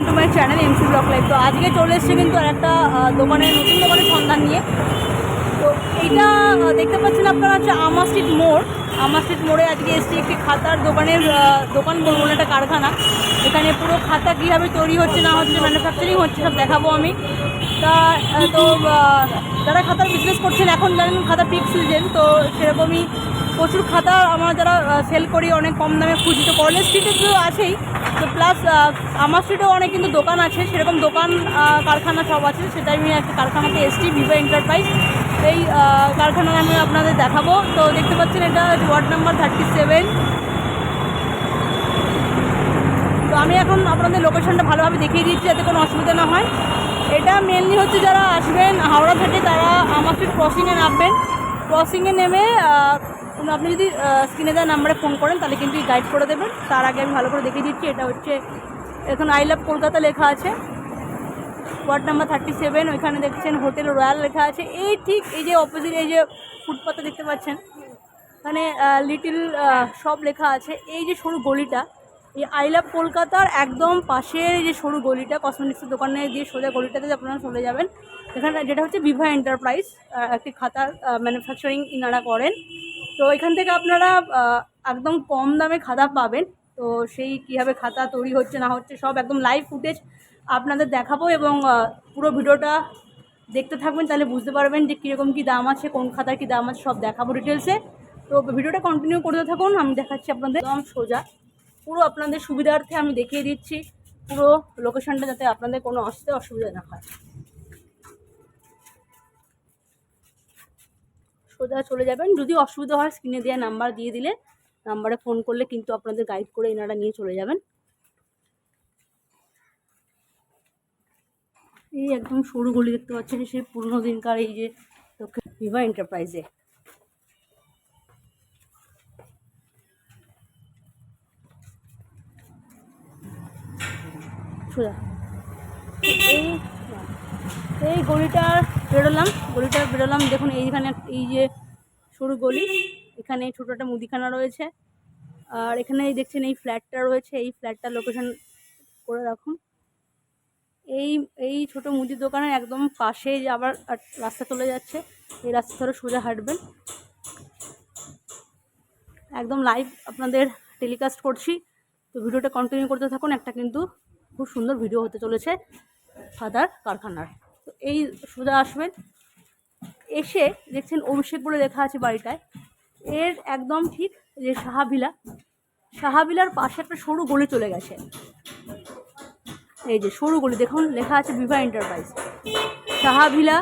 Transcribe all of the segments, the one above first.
My channel MC block live তো আজকে চলে এসেছে কিন্তু আর একটা দোকানের নতুন দোকানের সন্ধান নিয়ে। তো এইটা দেখতে পাচ্ছেন আপনারা হচ্ছে আমা স্ট্রিট মোড়। আমা স্ট্রিট মোড়ে আজকে এসেছি একটি খাতার দোকানের দোকান বলব একটা কারখানা। এখানে পুরো খাতা কীভাবে তৈরি হচ্ছে, না হচ্ছে ম্যানুফ্যাকচারিং হচ্ছে, সব দেখাবো আমি। তা তো যারা খাতার বিজনেস করছেন, এখন জানেন খাতা পিক সিজন তো সেরকমই প্রচুর খাতা আমরা যারা সেল করি, অনেক কম দামে খুঁজি। তো কলেজ স্ট্রিটে তো আছেই। প্লাস আমার স্ট্রিটেও অনেক কিন্তু দোকান আছে, সেরকম দোকান কারখানা সব আছে, সেটাই আমি একটা কারখানাতে এসছি ভিভো এন্টারপ্রাইজ এই কারখানা আমি আপনাদের দেখাবো। তো দেখতে পাচ্ছেন এটা ওয়ার্ড নাম্বার থার্টি সেভেন তো আমি এখন আপনাদের লোকেশনটা ভালোভাবে দেখিয়ে দিচ্ছি, যাতে কোনো অসুবিধা না হয়। এটা মেনলি হচ্ছে যারা আসবেন হাওড়া থেকে, তারা আমার স্ট্রিট ক্রসিংয়ে নামবেন। ক্রসিংয়ে নেমে আহ, কোনো আপনি যদি স্ক্রিনে দেওয়া নাম্বারে ফোন করেন তাহলে কিন্তু গাইড করে দেবেন। তার আগে আমি ভালো করে দেখিয়ে দিচ্ছি এটা হচ্ছে এখন আই লাভ কলকাতা লেখা আছে। ওয়ার্ড নাম্বার থার্টি সেভেন ওইখানে দেখছেন হোটেল রয়্যাল লেখা আছে। এই ঠিক এই যে অপোজিট এই যে ফুটপাথে দেখতে পাচ্ছেন এখানে লিটিল শপ লেখা আছে। এই যে সরু গলিটা এই আই লাভ কলকাতার একদম পাশের যে সরু গলিটা কসমেটিক্সের দোকানে দিয়ে সোজা গলিটাতে আপনারা চলে যাবেন এখানে যেটা হচ্ছে বিভা এন্টারপ্রাইজ একটি খাতার ম্যানুফ্যাকচারিং ইনারা করেন। তো এখান থেকে আপনারা একদম কম দামে খাতা পাবেন। তো সেই কীভাবে খাতা তৈরি হচ্ছে, না হচ্ছে, সব একদম লাইভ ফুটেজ আপনাদের দেখাবো এবং পুরো ভিডিওটা দেখতে থাকবেন, তাহলে বুঝতে পারবেন যে কীরকম কী দাম আছে, কোন খাতার কী দাম আছে, সব দেখাবো ডিটেলসে তো ভিডিওটা কন্টিনিউ করতে থাকুন, আমি দেখাচ্ছি আপনাদের। একদম সোজা, পুরো আপনাদের সুবিধার্থে আমি দেখিয়ে দিচ্ছি, পুরো লোকেশনটা যাতে আপনাদের কোনো আসতে অসুবিধা না হয়। সোজা চলে যাবেন। যদি অসুবিধা হয় স্ক্রিনে দেওয়া নাম্বার দিয়ে দিলে নাম্বারে ফোন করলে কিন্তু আপনাদের গাইড করে এনারা নিয়ে চলে যাবেন। এই একদম সরু গলি দেখতে পাচ্ছেন, সেই পুরনো দিনকার এই যে ভিভা এন্টারপ্রাইজে সোজা। এই এই গলিটা বেরোলাম গলিটা বেরোলাম, দেখুন এইখানে এই যে সরু গলি, এখানে ছোটো একটা মুদিখানা রয়েছে, আর এখানে দেখছেন এই ফ্ল্যাটটা রয়েছে, এই ফ্ল্যাটটার লোকেশন করে রাখুন। এই এই ছোট মুদির দোকানের একদম পাশে আবার রাস্তা চলে যাচ্ছে, এই রাস্তা ধরে সোজা হাঁটবেন। একদম লাইভ আপনাদের টেলিকাস্ট করছি, তো ভিডিওটা কন্টিনিউ করতে থাকুন, একটা কিন্তু খুব সুন্দর ভিডিও হতে চলেছে। ফাদার কারখানার। তো এই সোজা আসবেন। এসে দেখছেন অভিষেক বলে লেখা আছে বাড়িটায়। এর একদম ঠিক যে সাহাবিলা, সাহাবিলার পাশে একটা সরু গলি চলে গেছে। এই যে সরু গলি, দেখুন, লেখা আছে বিভা এন্টারপ্রাইজ। সাহাভিলা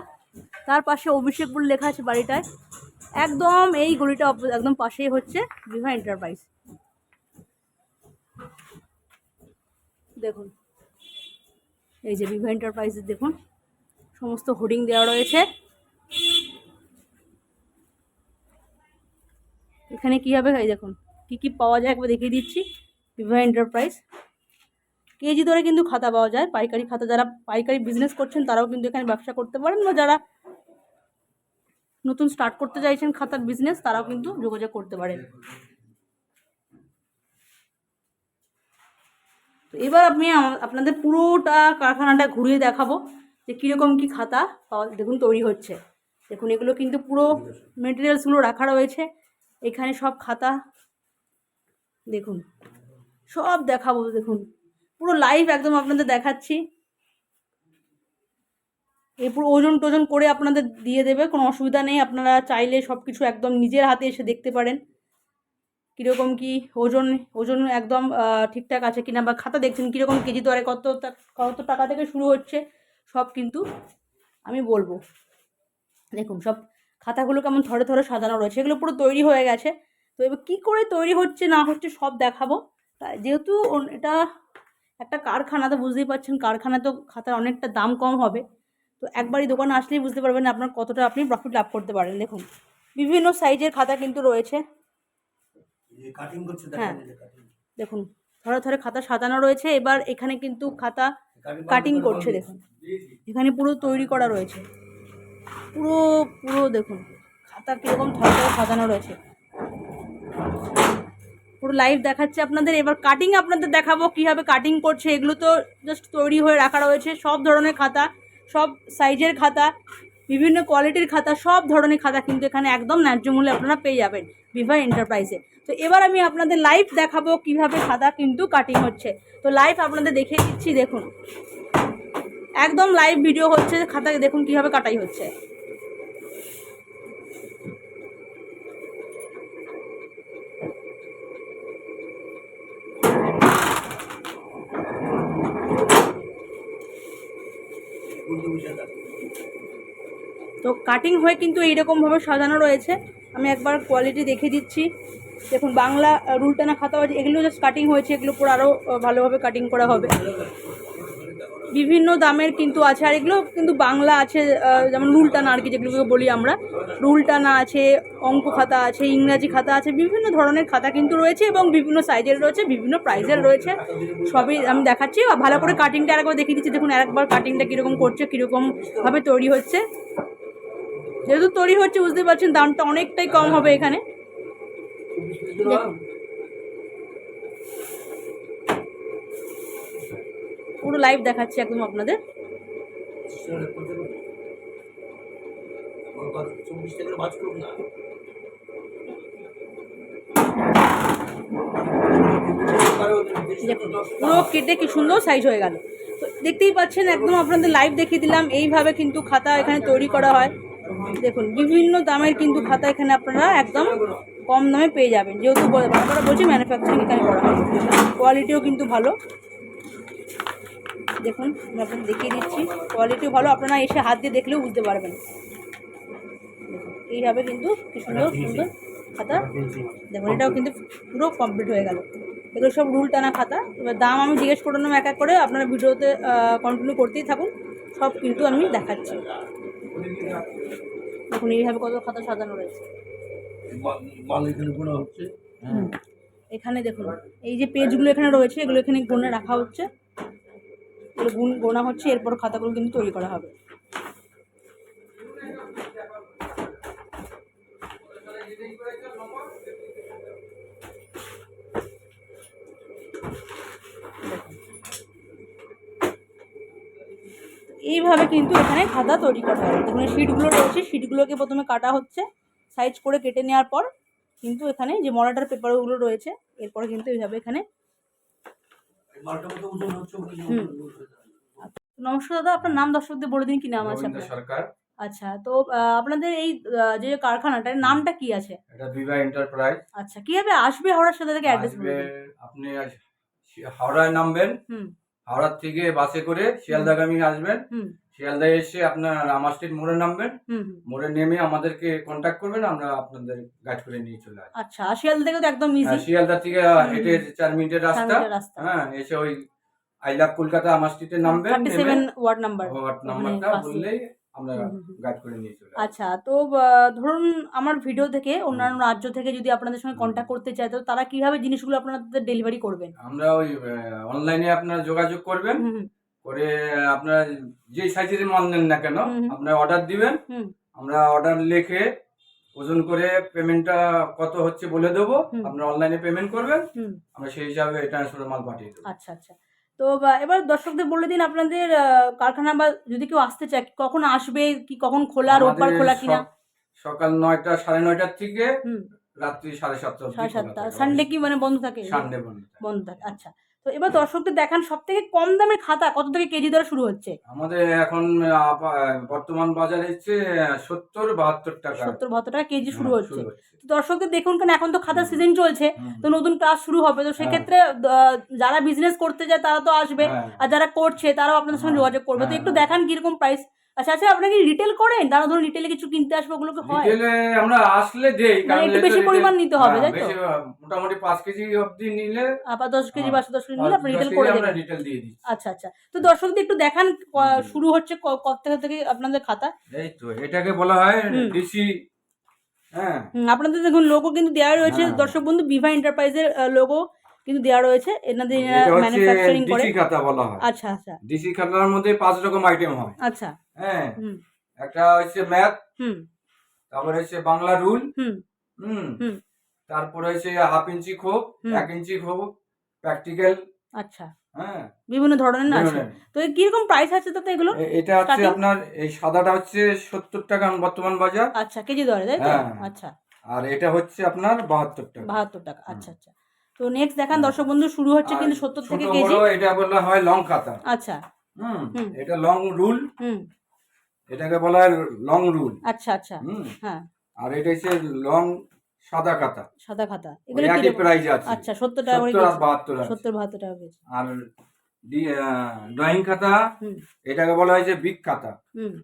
তার পাশে অভিষেক বলে লেখা আছে বাড়িটায়। একদম এই গলিটা একদম পাশেই হচ্ছে বিভা এন্টারপ্রাইজ। দেখুন। এই যে বিভা এন্টারপ্রাইজের দেখুন, সমস্ত হোর্ডিং দেওয়া রয়েছে। এখানে কী হবে? এই দেখুন, কী কী পাওয়া যায় একবার দেখিয়ে দিচ্ছি। বিভা এন্টারপ্রাইজ কেজি ধরে কিন্তু খাতা পাওয়া যায়। পাইকারি খাতা যারা পাইকারি বিজনেস করছেন, তারাও কিন্তু এখানে ব্যবসা করতে পারেন বা যারা নতুন স্টার্ট করতে চাইছেন খাতার বিজনেস তারাও কিন্তু যোগাযোগ করতে পারেন। তো এবার আমি আপনাদের পুরোটা কারখানাটা ঘুরিয়ে দেখাবো যে কীরকম কি খাতা দেখুন, তৈরি হচ্ছে। দেখুন, এগুলো কিন্তু পুরো মেটেরিয়ালসগুলো রাখা রয়েছে। এখানে সব খাতা, দেখুন, সব দেখাবো, দেখুন। পুরো লাইভ একদম আপনাদের দেখাচ্ছি। এই পুরো ওজন টোজন করে আপনাদের দিয়ে দেবে, কোনো অসুবিধা নেই। আপনারা চাইলে সব কিছু একদম নিজের হাতে এসে দেখতে পারেন। কীরকম কি ওজন ওজন একদম ঠিকঠাক আছে কিনা বা খাতা দেখছেন কীরকম কেজি দরে কত কত টাকা থেকে শুরু হচ্ছে, সব কিন্তু আমি বলব। দেখুন, সব খাতাগুলো কেমন থরে থরে সাজানো রয়েছে, এগুলো পুরো তৈরি হয়ে গেছে। তো এবার কী করে তৈরি হচ্ছে, না হচ্ছে, সব দেখাবো। যেহেতু এটা একটা কারখানা, তো বুঝতেই পারছেন কারখানা তো খাতার অনেকটা দাম কম হবে। তো একবারই দোকানে আসলেই বুঝতে পারবেন আপনার কতটা আপনি প্রফিট লাভ করতে পারেন। দেখুন, বিভিন্ন সাইজের খাতা কিন্তু রয়েছে। কাটিং করছে হ্যাঁ। দেখেন থরে থরে খাতা সাজানো রয়েছে এবার এখানে কিন্তু খাতা কাটিং করছে দেখুন। এখানে পুরো তৈরি করা রয়েছে। পুরো পুরো দেখুন খাতা কীরকম থরে থরে সাজানো রয়েছে। পুরো লাইভ দেখাচ্ছে আপনাদের এবার কাটিং আপনাদের দেখাবো কীভাবে কাটিং করছে এগুলো তো জাস্ট তৈরি হয়ে রাখা রয়েছে সব ধরনের খাতা সব সাইজের খাতা বিভিন্ন কোয়ালিটির খাতা সব ধরনের খাতা কিন্তু এখানে একদম ন্যায্য মূল্যে আপনারা পেয়ে যাবেন ভিভা এন্টারপ্রাইজে তো এবার আমি আপনাদের লাইভ দেখাবো কীভাবে খাতা কিন্তু কাটিং হচ্ছে। তো লাইভ আপনাদের দেখিয়ে দিচ্ছি, দেখুন। একদম লাইভ ভিডিও হচ্ছে খাতাকে দেখুন কীভাবে কাটাই হচ্ছে। তো কাটিং হয়ে কিন্তু এইরকমভাবে সাজানো রয়েছে। আমি একবার কোয়ালিটি দেখে দিচ্ছি। দেখুন, বাংলা রুল টানা খাতা আছে এগুলো জাস্ট কাটিং হয়েছে, এগুলো পুরো আরও ভালোভাবে কাটিং করা হবে। বিভিন্ন দামের কিন্তু আছে, আর এগুলো কিন্তু বাংলা আছে যেমন রুল টানা আর কি, যেগুলোকে বলি আমরা। রুল টানা আছে, অঙ্ক খাতা আছে, ইংরাজি খাতা আছে, বিভিন্ন ধরনের খাতা কিন্তু রয়েছে এবং বিভিন্ন সাইজের রয়েছে, বিভিন্ন প্রাইজের রয়েছে। সবই আমি দেখাচ্ছি ভালো করে কাটিংটা আরেকবার দেখিয়ে দিচ্ছি। দেখুন আরেকবার কাটিংটা কীরকম করছে কীরকমভাবে তৈরি হচ্ছে। যেহেতু তৈরি হচ্ছে বুঝতে পারছেন, দামটা অনেকটাই কম হবে এখানে। পুরো লাইভ দেখাচ্ছি একদম আপনাদের। পুরো কেটে কি সুন্দর সাইজ হয়ে গেল। দেখতেই পাচ্ছেন, একদম আপনাদের লাইভ দেখিয়ে দিলাম। এইভাবে কিন্তু খাতা এখানে তৈরি করা হয়। দেখুন, বিভিন্ন দামের কিন্তু খাতা এখানে আপনারা একদম কম দামে পেয়ে যাবেন। যেহেতু বারবার বলছি ম্যানুফ্যাকচারিং এখানে করা হয়। কোয়ালিটিও কিন্তু ভালো। দেখুন আমি আপনাদের দেখিয়ে দিচ্ছি। কোয়ালিটিও ভালো। আপনারা এসে হাত দিয়ে দেখলেও বুঝতে পারবেন। এইভাবে কিন্তু কি সুন্দর সুন্দর খাতা। দেখুন এটাও কিন্তু পুরো কমপ্লিট হয়ে গেল। এগুলো সব রুল টানা খাতা। এবার দাম আমি জিজ্ঞেস করে নেব এক এক করে। আপনারা ভিডিওতে কন্টিনিউ করতেই থাকুন। সব কিন্তু আমি দেখাচ্ছি। দেখুন এইভাবে কত খাতা সাজানো রয়েছে। মাল এখানে কোনো হচ্ছে এখানে দেখুন এই যে পেজগুলো এখানে রয়েছে এগুলো এখানে গুনে রাখা হচ্ছে। এগুলো গুণ গোনা হচ্ছে এরপর খাতাগুলো কিন্তু তৈরি করা হবে। এইভাবে কিন্তু এখানে খাতা তৈরি করা হয়। দেখুন এই শিটগুলো রয়েছে শিটগুলোকে প্রথমে কাটা হচ্ছে। সাইজ করে কেটে নেওয়ার পর কিন্তু এখানে যে মরাটার পেপারগুলো রয়েছে এরপরে কিন্তু এইভাবে এখানে। নমস্কার দাদা আপনার নাম দর্শকদের বলে দিন কি নাম আছে সরকার। আচ্ছা তো আপনাদের এই যে কারখানাটার নামটা কি আছে? এটা বিভা এন্টারপ্রাইজ আচ্ছা কীভাবে আসবে হাওড়ার সাথে থেকে অ্যাড্রেস আপনি আজ হাওড়ায় নামবেন। হুম। হাওড়ার থেকে বাসে করে শিয়ালদাগামী আসবেন। হুম শিয়ালদায় এসে আপনার রামা স্ট্রিট মোড়ে নামবেন। মোড়ে নেমে আমাদেরকে কন্ট্যাক্ট করবেন আমরা আপনাদের গাইড করে নিয়ে চলে আসব। আচ্ছা আর শিয়ালদা থেকে তো একদম ইজি শিয়ালদা থেকে হেঁটে চার মিনিটের রাস্তা। হ্যাঁ এসে ওই আই লাভ কলকাতা আমার স্ট্রিটে নামবেন থার্টি নেমে সেভেন ওয়ার্ড নাম্বার। ওয়ার্ড নাম্বারটা। বললেই আমরা। গাইড করে নিয়ে চলে আচ্ছা তো ধরুন আমার ভিডিও থেকে অন্যান্য রাজ্য থেকে যদি আপনাদের সঙ্গে কন্ট্যাক্ট করতে চায় তো তারা কীভাবে জিনিসগুলো আপনাদের ডেলিভারি করবেন? আমরা ওই অনলাইনে আপনারা যোগাযোগ করবেন। করে আপনার যে সাইজের মাল নেন না কেন। আপনার অর্ডার দিবেন আমরা অর্ডার লিখে ওজন করে পেমেন্টটা কত হচ্ছে বলে দেবো। আপনারা অনলাইনে পেমেন্ট করবেন আমরা সেই হিসাবে ট্রান্সফার মাল পাঠিয়ে দেবো। আচ্ছা আচ্ছা। তো এবার দর্শকদের বলে দিন আপনাদের কারখানা বা যদি কেউ আসতে চায় কখন আসবে কি কখন খোলা রোববার খোলা কিনা? সক- সকাল নয়টা সাড়ে নয়টার থেকে রাত্রি সাড়ে সাতটা সাড়ে সাতটা। সানডে কি মানে বন্ধ থাকে? সানডে বন্ধ বন্ধ থাকে আচ্ছা। তো এবার দর্শকদের দেখান সব থেকে কম দামের খাতা কত থেকে কেজি দরে শুরু হচ্ছে? আমাদের এখন বর্তমান বাজারে হচ্ছে সত্তর বাহাত্তর টাকা। সত্তর বাহাত্তর টাকা কেজি শুরু হ্যাঁ, হচ্ছে। দর্শকদের দেখুন কেন এখন তো খাতার সিজন চলছে তো নতুন ক্লাস শুরু হবে তো সেক্ষেত্রে যারা বিজনেস করতে যায় তারা তো আসবে হ্যাঁ। আর যারা করছে তারাও আপনাদের সঙ্গে হ্যাঁ, যোগাযোগ করবে। তো হ্যাঁ, একটু হ্যাঁ। দেখান কীরকম প্রাইস আচ্ছা আচ্ছা আপনারা কি রিটেল করেন? তারা ধরুন রিটেলে কিছু কিনতে আসবে ওগুলোকে হয়। রিটেলে আমরা আসলে দেই মানে একটু বেশি পরিমাণ নিতে হবে, হ্যাঁ, তাই তো? মোটামুটি পাঁচ কেজি অবধি নিলে আবার দশ কেজি হ্যাঁ, বারোশো দশ কেজি নিলে আপনি রিটেল করে আমরা দেবেন। রিটেল দিয়ে দিচ্ছি। আচ্ছা আচ্ছা তো দর্শকদের একটু দেখান শুরু হচ্ছে কত থেকে থেকে আপনাদের খাতা? এই তো এটাকে বলা হয় ডিসি হ্যাঁ। আপনাদের দেখুন লোগো কিন্তু দেওয়া রয়েছে। হ্যাঁ। দর্শক বন্ধু বিভা এন্টারপ্রাইজের লোগো কিন্তু দেওয়া রয়েছে। এনাদের ম্যানুফ্যাকচারিং করে। ডিসি খাতা বলা হয়। আচ্ছা আচ্ছা। ডিসি খাতার মধ্যে পাঁচ রকম আইটেম হয়। আচ্ছা। হ্যাঁ একটা হচ্ছে ম্যাথ হুম। তারপরে হচ্ছে বাংলা রুল হুম। তারপরে হচ্ছে হাফ ইঞ্চি খোপ এক ইঞ্চি খোপ প্র্যাকটিক্যাল আচ্ছা। হ্যাঁ। বিভিন্ন ধরনের না আছে? তো কীরকম প্রাইস আছে তাতে এগুলো? এটা হচ্ছে আপনার এই সাদাটা হচ্ছে সত্তর টাকা বর্তমান বাজার। আচ্ছা কেজি দরে তাই তো? হ্যাঁ। আচ্ছা। আর এটা হচ্ছে আপনার বাহাত্তর টাকা। বাহাত্তর টাকা আচ্ছা আচ্ছা। তো নেক্সট দেখান দর্শক বন্ধু শুরু হচ্ছে কিন্তু সত্তর থেকে কেজি। এটা বলা হয় লং খাতা। আচ্ছা। হুম। এটা লং রুল হুম। এটাকে বলা হয় লং রুল আচ্ছা আচ্ছা। হ্যাঁ। আর এটা হচ্ছে লং সাদা খাতা। সাদা খাতা। এগুলো একই প্রাইস আছে। আচ্ছা সত্তর টাকা করে সত্তর আর কেজি। বাহাত্তর আছে। সত্তর বাহাত্তর টাকা কেজি। আর ড্রয়িং খাতা এটাকে বলা হয় যে বিগ খাতা। হুম।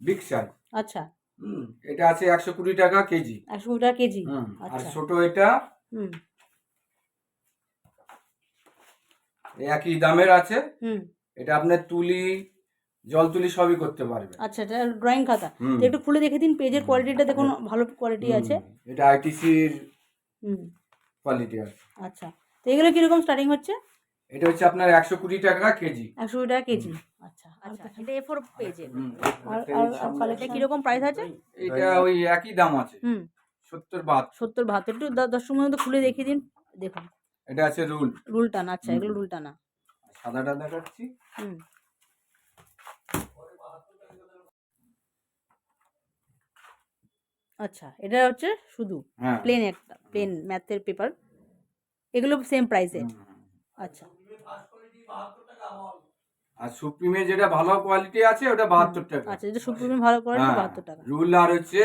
বিগ সাইজ আচ্ছা। হুম এটা আছে একশো কুড়ি টাকা কেজি। একশো কুড়ি টাকা কেজি। আর আচ্ছা। ছোট এটা হুম। একই দামের আছে। হুম। এটা আপনার তুলি জল তুলি সবই করতে পারবে। আচ্ছা এটা ড্রয়িং খাতা। তো একটু খুলে দেখে দিন পেজের কোয়ালিটিটা দেখুন ভালো কোয়ালিটি আছে। হুম, এটা আইটিসির কোয়ালিটি আছে। আচ্ছা তো এগুলো কীরকম স্টার্টিং হচ্ছে? এটা হচ্ছে আপনার একশো কুড়ি টাকা কেজি। একশো কুড়ি টাকা কেজি? আচ্ছা আচ্ছা। এটা এ। ফোর আর এটা আর কীরকম প্রাইস আছে? এটা ওই একই দাম আছে। হুম। সত্তর বাহাত্তর। সত্তর বাহাত্তর একটু দ- দর্শক মধ্যে খুলে দেখিয়ে দিন দেখুন। এটা আছে রুল। রুল টানা আচ্ছা এগুলো রুল টানা। সাদাটা দেখাচ্ছি। হুম। আচ্ছা এটা হচ্ছে শুধু হ্যাঁ। প্লেন একটা প্লেন ম্যাথের পেপার এগুলো সেম প্রাইসে আচ্ছা। আর সুপ্রিমে যেটা ভালো কোয়ালিটি আছে ওটা বাহাত্তর টাকা। আচ্ছা যেটা সুপ্রিম ভালো করে হ্যাঁ, বাহাত্তর টাকা। রুল আর হচ্ছে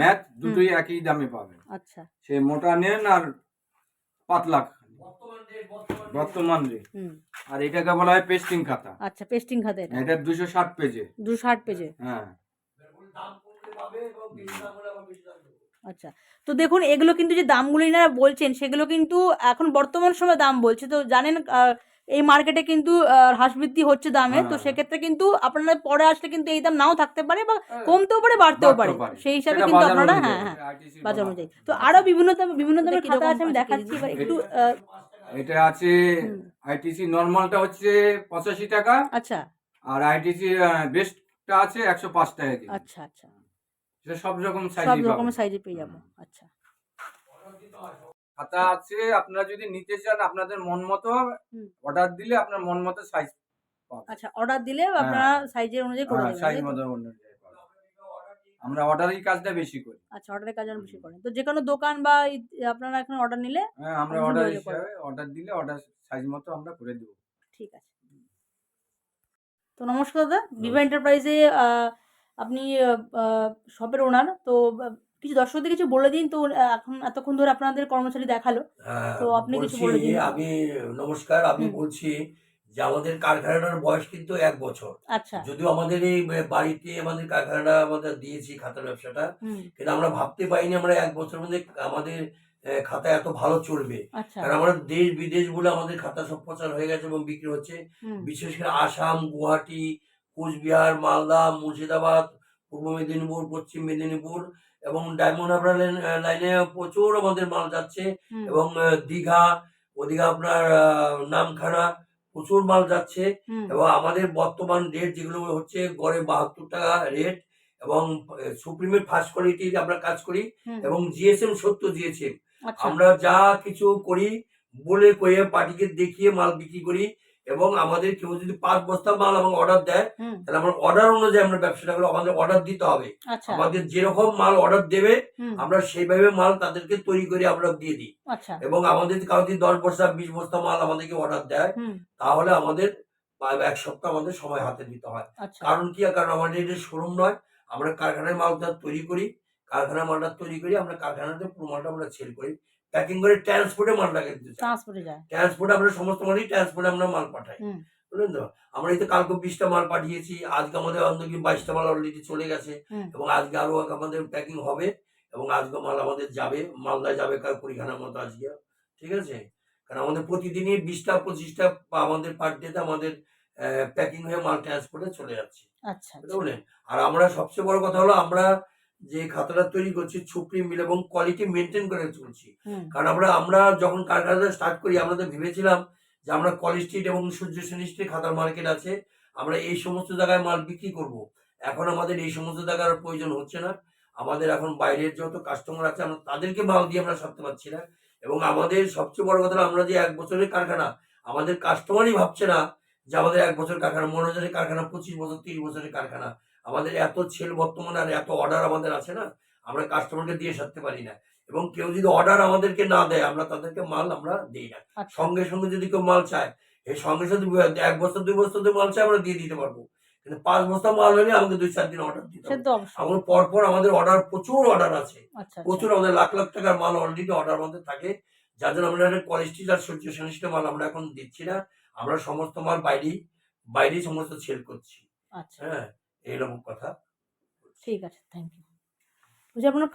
ম্যাথ দুটোই একই দামে পাবেন। আচ্ছা। সে মোটা নেন আর পাতলা বর্তমান রে আর এটাকে বলা হয় পেস্টিং খাতা। আচ্ছা পেস্টিং খাতা এটা। দুশো ষাট পেজে দুশো ষাট পেজে হ্যাঁ। আচ্ছা তো দেখুন এগুলো কিন্তু যে দামগুলো এনারা বলছেন সেগুলো কিন্তু এখন বর্তমান সময় দাম বলছে। তো জানেন এই মার্কেটে কিন্তু হ্রাস বৃদ্ধি হচ্ছে দামে। তো হ্যাঁ। সেক্ষেত্রে কিন্তু আপনারা পরে আসলে কিন্তু এই দাম নাও থাকতে পারে বা কমতেও পারে বাড়তেও পারে। সেই হিসাবে কিন্তু আপনারা হ্যাঁ হ্যাঁ বাজার। অনুযায়ী। তো আরও বিভিন্ন দাম- বিভিন্ন দামের খাতা আছে আমি দেখাচ্ছি এবার একটু এটা আছে আইটিসি নর্মালটা হচ্ছে পঁচাশি টাকা আচ্ছা। আর আইটিসি বেস্টটা আছে একশো পাঁচ টাকা। আচ্ছা আচ্ছা। সেটা সব রকম সব সাইজ রকমের সাইজে পেয়ে যাব আচ্ছা। খাতা আছে আপনারা যদি নিতে চান আপনাদের মন মতো অর্ডার দিলে আপনার মন মতো সাইজ আচ্ছা অর্ডার দিলে আপনারা সাইজের অনুযায়ী করে দেবেন সাইজ মতো অনুযায়ী। আমরা অর্ডারই কাজটা বেশি করি। আচ্ছা অর্ডারের কাজ বেশি করেন। তো যে কোনো দোকান বা আপনারা এখানে অর্ডার নিলে হ্যাঁ আমরা অর্ডার হিসাবে অর্ডার দিলে অর্ডার সাইজ মতো আমরা করে দেবো। ঠিক আছে। তো নমস্কার দাদা ভিভা এন্টারপ্রাইজে আপনি শপের ওনার তো কিছু দর্শকদের কিছু বলে দিন তো এখন এতক্ষণ ধরে আপনাদের কর্মচারী দেখাল। হ্যাঁ, তো আপনি কিছু বলে দিন। আমি নমস্কার আমি বলছি যে আমাদের কারখানাটার বয়স কিন্তু এক বছর। আচ্ছা। যদিও আমাদের এই বাড়িতে আমাদের কারখানাটা আমাদের দিয়েছি খাতার ব্যবসাটা কিন্তু আমরা ভাবতে পারিনি আমরা এক বছর মধ্যে আমাদের খাতা এত ভালো চলবে। আচ্ছা। কারণ আমরা দেশ বিদেশ বলে আমাদের খাতা সব প্রচার হয়ে গেছে এবং বিক্রি হচ্ছে। বিশেষ করে আসাম গুয়াহাটি কোচবিহার মালদা মুর্শিদাবাদ পূর্ব মেদিনীপুর পশ্চিম মেদিনীপুর এবং ডায়মন্ড হাবড়া লাইন- প্রচুর আমাদের মাল যাচ্ছে এবং দীঘা ওদিকে আপনার নামখানা প্রচুর মাল যাচ্ছে এবং আমাদের বর্তমান রেট যেগুলো হচ্ছে গড়ে বাহাত্তর টাকা রেট এবং সুপ্রিমের ফার্স্ট কোয়ালিটির আমরা কাজ করি এবং জিএসএম সত্য জিএসএম আচ্ছা। আমরা যা কিছু করি বলে কয়ে পার্টিকে দেখিয়ে মাল বিক্রি করি। এবং আমাদের কেউ যদি পাঁচ বস্তা মাল আমাকে অর্ডার দেয় তাহলে আমরা অর্ডার অনুযায়ী আমরা ব্যবসাটা করি আমাদের অর্ডার দিতে হবে। আচ্ছা। আমাদের যেরকম মাল অর্ডার দেবে আমরা সেইভাবে মাল তাদেরকে তৈরি করে আমরা দিয়ে দিই। আচ্ছা। এবং আমাদের কাউ যদি দশ বস্তা বিশ বস্তা মাল আমাদেরকে অর্ডার দেয় তাহলে আমাদের এক সপ্তাহ আমাদের সময় হাতে দিতে হয়। আচ্ছা। কারণ কি কারণ আমাদের এটা শোরুম নয়। আমরা কারখানায় মালটা তৈরি করি কারখানায় মালটা তৈরি করি আমরা কারখানাতে পুরো মালটা আমরা সেল করি। প্যাকিং করে ট্রান্সপোর্টে মালটাকে দিতে ট্রান্সপোর্টে যায়। ট্রান্সপোর্টে আমরা সমস্ত মালই ট্রান্সপোর্টে আমরা মাল পাঠাই। বুঝলেন তো? আমরা এই তো কালকে বিশটা মাল পাঠিয়েছি আজকে আমাদের অন্তত বাইশটা মাল অলরেডি চলে গেছে। এবং আজকে আরও আমাদের প্যাকিং হবে এবং আজকে মাল আমাদের যাবে মালদায় যাবে কাল কুড়িখানার মতো আজকে। ঠিক আছে? কারণ আমাদের প্রতিদিনই বিশটা পঁচিশটা আমাদের পার ডেতে আমাদের প্যাকিং হয়ে মাল ট্রান্সপোর্টে চলে যাচ্ছে। আচ্ছা আচ্ছা বুঝলেন আর আমরা সবচেয়ে বড় কথা হলো আমরা যে খাতাটা তৈরি করছি সুপ্রিম মিল এবং কোয়ালিটি মেনটেন করে চলছি কারণ আমরা আমরা যখন কারখানাটা স্টার্ট করি আমরা তো ভেবেছিলাম যে আমরা কলেজ স্ট্রিট এবং সূর্য সেন স্ট্রিট খাতার মার্কেট আছে আমরা এই সমস্ত জায়গায় মাল বিক্রি করব। এখন আমাদের এই সমস্ত জায়গার প্রয়োজন হচ্ছে না। আমাদের এখন বাইরের যত কাস্টমার আছে আমরা তাদেরকে মাল দিয়ে আমরা সারতে পারছি না। এবং আমাদের সবচেয়ে বড় কথা আমরা যে এক বছরের কারখানা আমাদের কাস্টমারই ভাবছে না যে আমাদের এক বছর কারখানা মনে হচ্ছে কারখানা পঁচিশ বছর তিরিশ বছরের কারখানা। আমাদের এত ছেল বর্তমানে আর এত অর্ডার আমাদের আছে না আমরা কাস্টমারকে দিয়ে সারতে পারি না। এবং কেউ যদি অর্ডার আমাদেরকে না দেয় আমরা তাদেরকে মাল আমরা দিই না। আচ্ছা। সঙ্গে সঙ্গে যদি কেউ মাল চায় এই সঙ্গে সঙ্গে এক বছর দুই বছর ধরে মাল চায় আমরা দিয়ে দিতে পারব। কিন্তু পাঁচ বস্তা মাল হলে আমাকে দুই চার দিন অর্ডার দিতে আমার পর পর আমাদের অর্ডার প্রচুর অর্ডার আছে। আচ্ছা প্রচুর আমাদের লাখ লাখ টাকার মাল অলরেডি অর্ডার আমাদের থাকে। যার জন্য আমরা একটা কোয়ালিটি আর সনিষ্ঠ মাল আমরা এখন দিচ্ছি না। আমরা সমস্ত মাল বাইরেই বাইরেই সমস্ত সেল করছি। আচ্ছা। হ্যাঁ। এইরকম কথা। ঠিক আছে থ্যাংক ইউ বলছি আপনার